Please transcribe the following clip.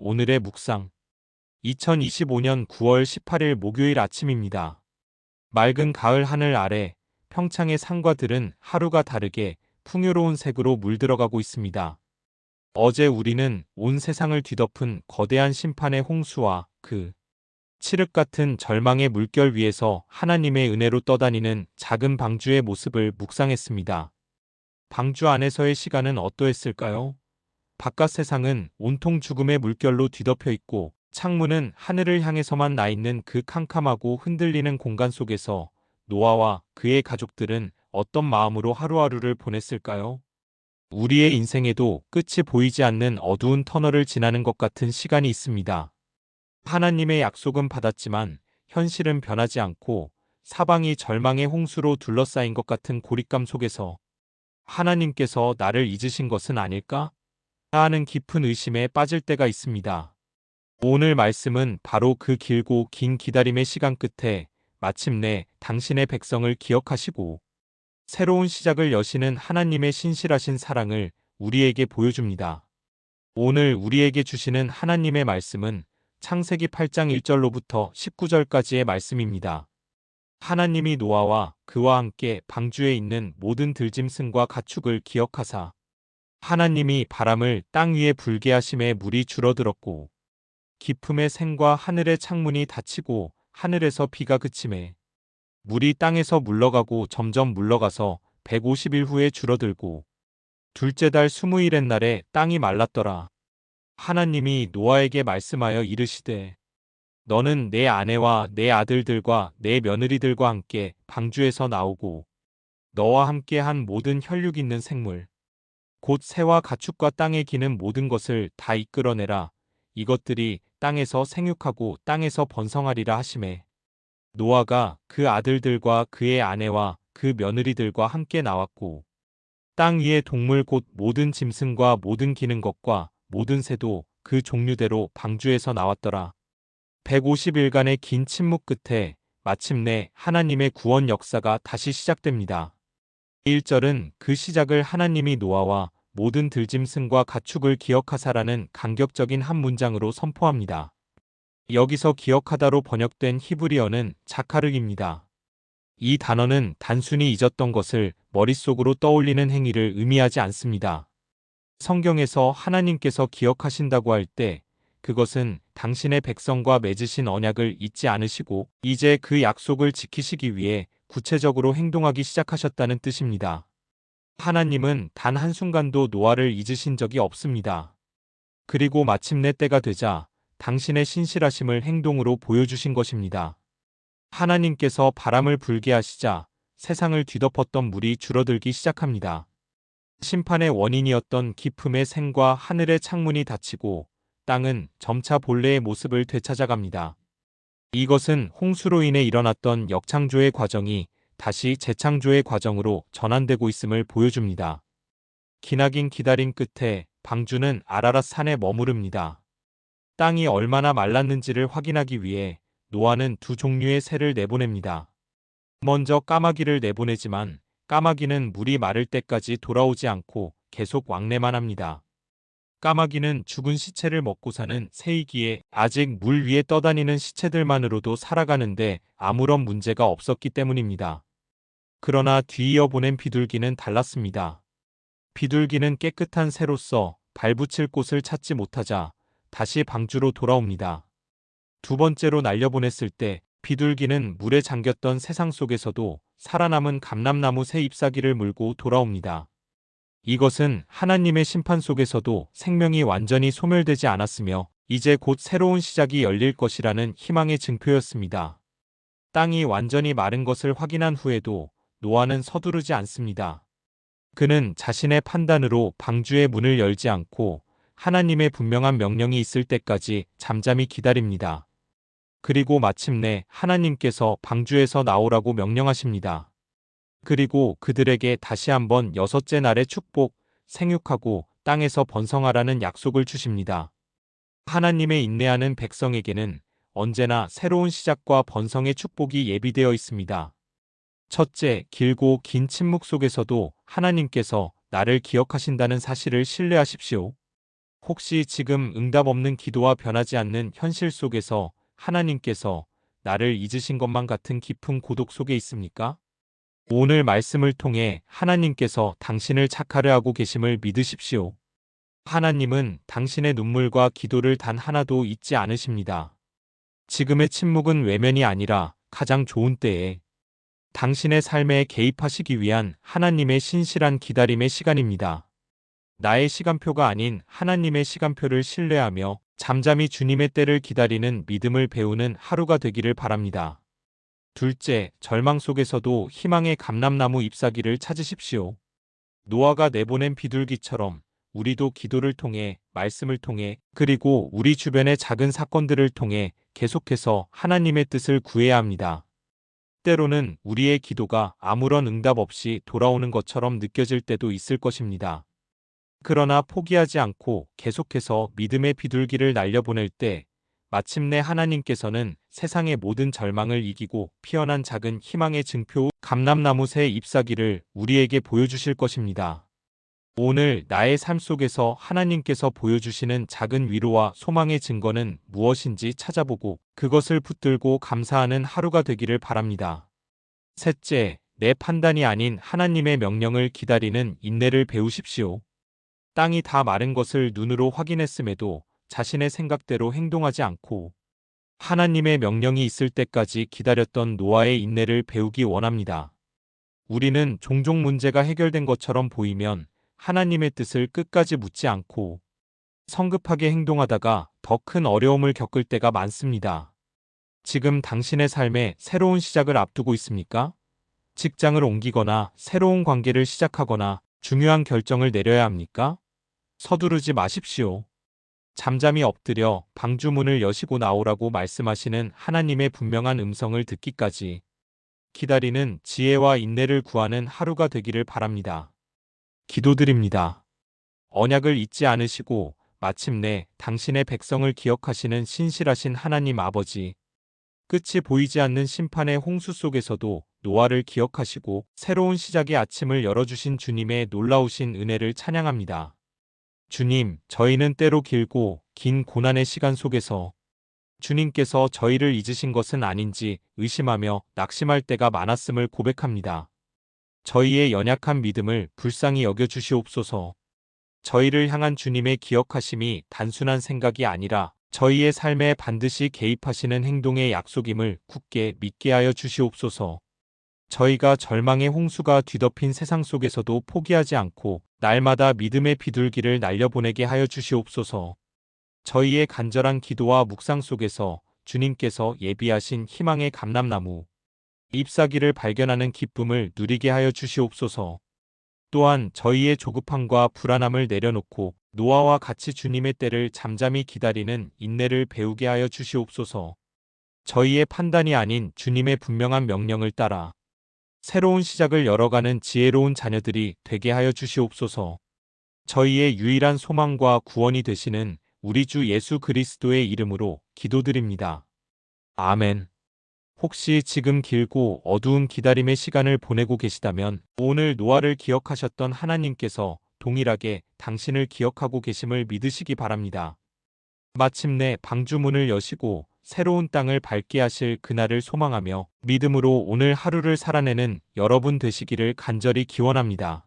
오늘의 묵상. 2025년 9월 18일 목요일 아침입니다. 맑은 가을 하늘 아래 평창의 산과 들은 하루가 다르게 풍요로운 색으로 물들어가고 있습니다. 어제 우리는 온 세상을 뒤덮은 거대한 심판의 홍수와 그 칠흑 같은 절망의 물결 위에서 하나님의 은혜로 떠다니는 작은 방주의 모습을 묵상했습니다. 방주 안에서의 시간은 어떠했을까요? 바깥 세상은 온통 죽음의 물결로 뒤덮여 있고 창문은 하늘을 향해서만 나 있는 그 캄캄하고 흔들리는 공간 속에서 노아와 그의 가족들은 어떤 마음으로 하루하루를 보냈을까요? 우리의 인생에도 끝이 보이지 않는 어두운 터널을 지나는 것 같은 시간이 있습니다. 하나님의 약속은 받았지만 현실은 변하지 않고 사방이 절망의 홍수로 둘러싸인 것 같은 고립감 속에서 하나님께서 나를 잊으신 것은 아닐까? 하는 깊은 의심에 빠질 때가 있습니다. 오늘 말씀은 바로 그 길고 긴 기다림의 시간 끝에 마침내 당신의 백성을 기억하시고 새로운 시작을 여시는 하나님의 신실하신 사랑을 우리에게 보여줍니다. 오늘 우리에게 주시는 하나님의 말씀은 창세기 8장 1절로부터 19절까지의 말씀입니다. 하나님이 노아와 그와 함께 방주에 있는 모든 들짐승과 가축을 기억하사 하나님이 바람을 땅 위에 불게 하심에 물이 줄어들었고 깊음의 샘과 하늘의 창문이 닫히고 하늘에서 비가 그침에 물이 땅에서 물러가고 점점 물러가서 150일 후에 줄어들고 둘째 달 20일의 날에 땅이 말랐더라. 하나님이 노아에게 말씀하여 이르시되 너는 내 아내와 내 아들들과 내 며느리들과 함께 방주에서 나오고 너와 함께 한 모든 혈육 있는 생물 곧 새와 가축과 땅에 기는 모든 것을 다 이끌어내라. 이것들이 땅에서 생육하고 땅에서 번성하리라 하심에 노아가 그 아들들과 그의 아내와 그 며느리들과 함께 나왔고 땅 위의 동물 곧 모든 짐승과 모든 기는 것과 모든 새도 그 종류대로 방주에서 나왔더라. 150일간의 긴 침묵 끝에 마침내 하나님의 구원 역사가 다시 시작됩니다. 1절은 그 시작을 하나님이 노아와 모든 들짐승과 가축을 기억하사라는 간격적인 한 문장으로 선포합니다. 여기서 기억하다로 번역된 히브리어는 자카르입니다. 이 단어는 단순히 잊었던 것을 머릿속으로 떠올리는 행위를 의미하지 않습니다. 성경에서 하나님께서 기억하신다고 할 때 그것은 당신의 백성과 맺으신 언약을 잊지 않으시고 이제 그 약속을 지키시기 위해 구체적으로 행동하기 시작하셨다는 뜻입니다. 하나님은 단 한순간도 노아를 잊으신 적이 없습니다. 그리고 마침내 때가 되자 당신의 신실하심을 행동으로 보여주신 것입니다. 하나님께서 바람을 불게 하시자 세상을 뒤덮었던 물이 줄어들기 시작합니다. 심판의 원인이었던 기품의 생과 하늘의 창문이 닫히고 땅은 점차 본래의 모습을 되찾아갑니다. 이것은 홍수로 인해 일어났던 역창조의 과정이 다시 재창조의 과정으로 전환되고 있음을 보여줍니다. 기나긴 기다림 끝에 방주는 아라랏 산에 머무릅니다. 땅이 얼마나 말랐는지를 확인하기 위해 노아는 두 종류의 새를 내보냅니다. 먼저 까마귀를 내보내지만 까마귀는 물이 마를 때까지 돌아오지 않고 계속 왕래만 합니다. 까마귀는 죽은 시체를 먹고 사는 새이기에 아직 물 위에 떠다니는 시체들만으로도 살아가는데 아무런 문제가 없었기 때문입니다. 그러나 뒤이어 보낸 비둘기는 달랐습니다. 비둘기는 깨끗한 새로서 발붙일 곳을 찾지 못하자 다시 방주로 돌아옵니다. 두 번째로 날려보냈을 때 비둘기는 물에 잠겼던 세상 속에서도 살아남은 감람나무 새 잎사귀를 물고 돌아옵니다. 이것은 하나님의 심판 속에서도 생명이 완전히 소멸되지 않았으며 이제 곧 새로운 시작이 열릴 것이라는 희망의 증표였습니다. 땅이 완전히 마른 것을 확인한 후에도 노아는 서두르지 않습니다. 그는 자신의 판단으로 방주의 문을 열지 않고 하나님의 분명한 명령이 있을 때까지 잠잠히 기다립니다. 그리고 마침내 하나님께서 방주에서 나오라고 명령하십니다. 그리고 그들에게 다시 한번 여섯째 날의 축복, 생육하고 땅에서 번성하라는 약속을 주십니다. 하나님의 인내하는 백성에게는 언제나 새로운 시작과 번성의 축복이 예비되어 있습니다. 첫째, 길고 긴 침묵 속에서도 하나님께서 나를 기억하신다는 사실을 신뢰하십시오. 혹시 지금 응답 없는 기도와 변하지 않는 현실 속에서 하나님께서 나를 잊으신 것만 같은 깊은 고독 속에 있습니까? 오늘 말씀을 통해 하나님께서 당신을 착하려 하고 계심을 믿으십시오. 하나님은 당신의 눈물과 기도를 단 하나도 잊지 않으십니다. 지금의 침묵은 외면이 아니라 가장 좋은 때에 당신의 삶에 개입하시기 위한 하나님의 신실한 기다림의 시간입니다. 나의 시간표가 아닌 하나님의 시간표를 신뢰하며 잠잠히 주님의 때를 기다리는 믿음을 배우는 하루가 되기를 바랍니다. 둘째, 절망 속에서도 희망의 감람나무 잎사귀를 찾으십시오. 노아가 내보낸 비둘기처럼 우리도 기도를 통해, 말씀을 통해, 그리고 우리 주변의 작은 사건들을 통해 계속해서 하나님의 뜻을 구해야 합니다. 때로는 우리의 기도가 아무런 응답 없이 돌아오는 것처럼 느껴질 때도 있을 것입니다. 그러나 포기하지 않고 계속해서 믿음의 비둘기를 날려보낼 때 마침내 하나님께서는 세상의 모든 절망을 이기고 피어난 작은 희망의 증표 감람나무 새 잎사귀를 우리에게 보여주실 것입니다. 오늘 나의 삶 속에서 하나님께서 보여주시는 작은 위로와 소망의 증거는 무엇인지 찾아보고 그것을 붙들고 감사하는 하루가 되기를 바랍니다. 셋째, 내 판단이 아닌 하나님의 명령을 기다리는 인내를 배우십시오. 땅이 다 마른 것을 눈으로 확인했음에도 자신의 생각대로 행동하지 않고 하나님의 명령이 있을 때까지 기다렸던 노아의 인내를 배우기 원합니다. 우리는 종종 문제가 해결된 것처럼 보이면 하나님의 뜻을 끝까지 묻지 않고 성급하게 행동하다가 더 큰 어려움을 겪을 때가 많습니다. 지금 당신의 삶에 새로운 시작을 앞두고 있습니까? 직장을 옮기거나 새로운 관계를 시작하거나 중요한 결정을 내려야 합니까? 서두르지 마십시오. 잠잠히 엎드려 방주문을 여시고 나오라고 말씀하시는 하나님의 분명한 음성을 듣기까지 기다리는 지혜와 인내를 구하는 하루가 되기를 바랍니다. 기도드립니다. 언약을 잊지 않으시고 마침내 당신의 백성을 기억하시는 신실하신 하나님 아버지. 끝이 보이지 않는 심판의 홍수 속에서도 노아를 기억하시고 새로운 시작의 아침을 열어주신 주님의 놀라우신 은혜를 찬양합니다. 주님, 저희는 때로 길고 긴 고난의 시간 속에서 주님께서 저희를 잊으신 것은 아닌지 의심하며 낙심할 때가 많았음을 고백합니다. 저희의 연약한 믿음을 불쌍히 여겨 주시옵소서. 저희를 향한 주님의 기억하심이 단순한 생각이 아니라 저희의 삶에 반드시 개입하시는 행동의 약속임을 굳게 믿게 하여 주시옵소서. 저희가 절망의 홍수가 뒤덮인 세상 속에서도 포기하지 않고 날마다 믿음의 비둘기를 날려보내게 하여 주시옵소서. 저희의 간절한 기도와 묵상 속에서 주님께서 예비하신 희망의 감람나무, 잎사귀를 발견하는 기쁨을 누리게 하여 주시옵소서. 또한 저희의 조급함과 불안함을 내려놓고 노아와 같이 주님의 때를 잠잠히 기다리는 인내를 배우게 하여 주시옵소서. 저희의 판단이 아닌 주님의 분명한 명령을 따라 새로운 시작을 열어가는 지혜로운 자녀들이 되게 하여 주시옵소서. 저희의 유일한 소망과 구원이 되시는 우리 주 예수 그리스도의 이름으로 기도드립니다. 아멘. 혹시 지금 길고 어두운 기다림의 시간을 보내고 계시다면 오늘 노아를 기억하셨던 하나님께서 동일하게 당신을 기억하고 계심을 믿으시기 바랍니다. 마침내 방주문을 여시고 새로운 땅을 밟게 하실 그날을 소망하며 믿음으로 오늘 하루를 살아내는 여러분 되시기를 간절히 기원합니다.